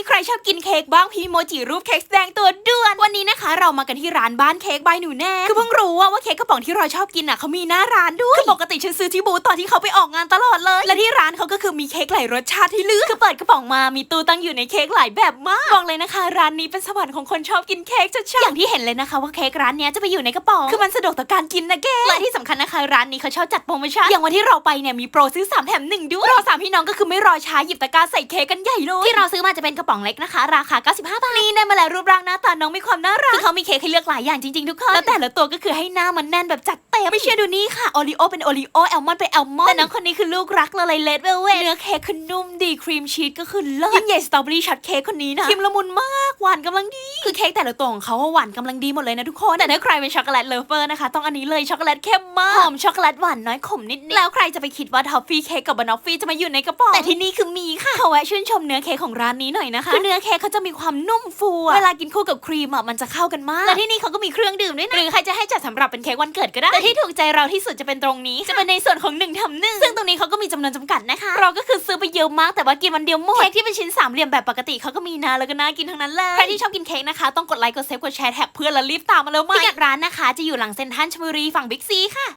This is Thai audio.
นี้ใครชอบกินเค้กบ้างพี่โมจิรูปเค้กแสดงตัวด่วน วันนี้นะคะ เรามากันที่ร้านบ้านเค้กใบหนูแน่คือเพิ่งรู้ว่าว่าเค้กกระป๋องที่เราชอบกินอะเขามีหน้าร้านด้วยคือปกติฉันซื้อที่บูธตอนที่เขาไปออกงานตลอดเลย และที่ร้านเขาก็คือมีเค้กหลายรสชาติที่เลือกคือเปิดกระป๋องมามีตู้ตั้งอยู่ในเค้กหลายแบบมากบอกเลยนะคะ ร้านนี้เป็นสวรรค์ของคนชอบกินเค้กชัดๆอย่างที่เห็นเลยนะคะ ว่าเค้กร้านเนี้ยจะไปอยู่ในกระป๋องคือมันสะดวกต่อการกินนะแกและที่สำคัญนะคะร้านนี้เขาชอบจัดโปรโมชั่นอย่างวันที่เราไปเนี่ยมีโปรซื้อสามแถมหนึ่งด้วยเราสามพี่น้องก็คือไม่รอช้าหยิบตะกร้าใส่เค้กกันใหญ่เลยที่เราซื้อมาจะเป็นกระป๋องเล็กนะคะ ราคา 95 บาทนี่ได้มาแล้วรูปร่างหน้าตาน้องมีความน่ารักคือเขามีเค้กให้เลือกหลายอย่างจริงๆทุกคนแล้วแต่ละตัวก็คือให้หน้ามันแน่นแบบจัดเต็มไม่เชื่อดูนี่ค่ะโอริโอเป็นโอริโอแอลมอนเป็นแอลมอนแต่น้องคนนี้คือลูกรักละลายเลดเวลเวทเนื้อเค้กคือนุ่มดีครีมชีสก็คือเลิศยิ่งใหญ่สตรอเบอรี่ช็อตเค้กคนนี้นะครีมละมุนมากหวานกำลังดีคือเค้กแต่ละตัวของเขาว่าหวานกำลังดีหมดเลยนะทุกคนแต่ถ้าใครเป็นช็อกโกแลตเลฟเวอร์นะคะต้องอันนี้เลยช็อกโกแลตเข้มมากหอมช็อกโกแลตหวานน้อยขมนิดๆแล้วใครจะไปคิดว่าทอฟฟี่เค้กกับบานอฟฟี่จะมาอยู่ในกระป๋องแต่ที่นี่คือมีค่ะขอแวะชื่นชมเนื้อเค้กของร้านนี้หน่อยนะคะคือเนื้อเค้กเขาจะมีความนุ่มฟูอะเวลากินคู่กับครีมอะมันจะเข้ากันมาก และที่นี่เขาก็มีเครื่องดื่มด้วยนะ หรือใครจะให้จัดสำหรับเป็นเค้กวันเกิดก็ได้ แต่ที่ถูกใจเราที่สุดจะเป็นตรงนี้ จะเป็นในส่วนของ1นึ่งทำหนึ่งซึ่งตรงนี้เขาก็มีจำนวนจำกัดนะคะ เราก็คือซื้อไปเยอะมากแต่ว่ากินวันเดียวหมด เค้กที่เป็นชิ้นสามเหลี่ยมแบบปกติเขาก็มีนะแล้วก็น่ากินทั้งนั้นเลย ใครที่ชอบกินเค้กนะคะต้องกดไลค์กดเซฟกดแชร์แท็กเพื่อนแล้วรีบตามมาเลยมาพิกัดร้านนะคะ จะอยู่หลังเซ็นทรัลชลบุรีฝั่งบิ๊กซีค่ะ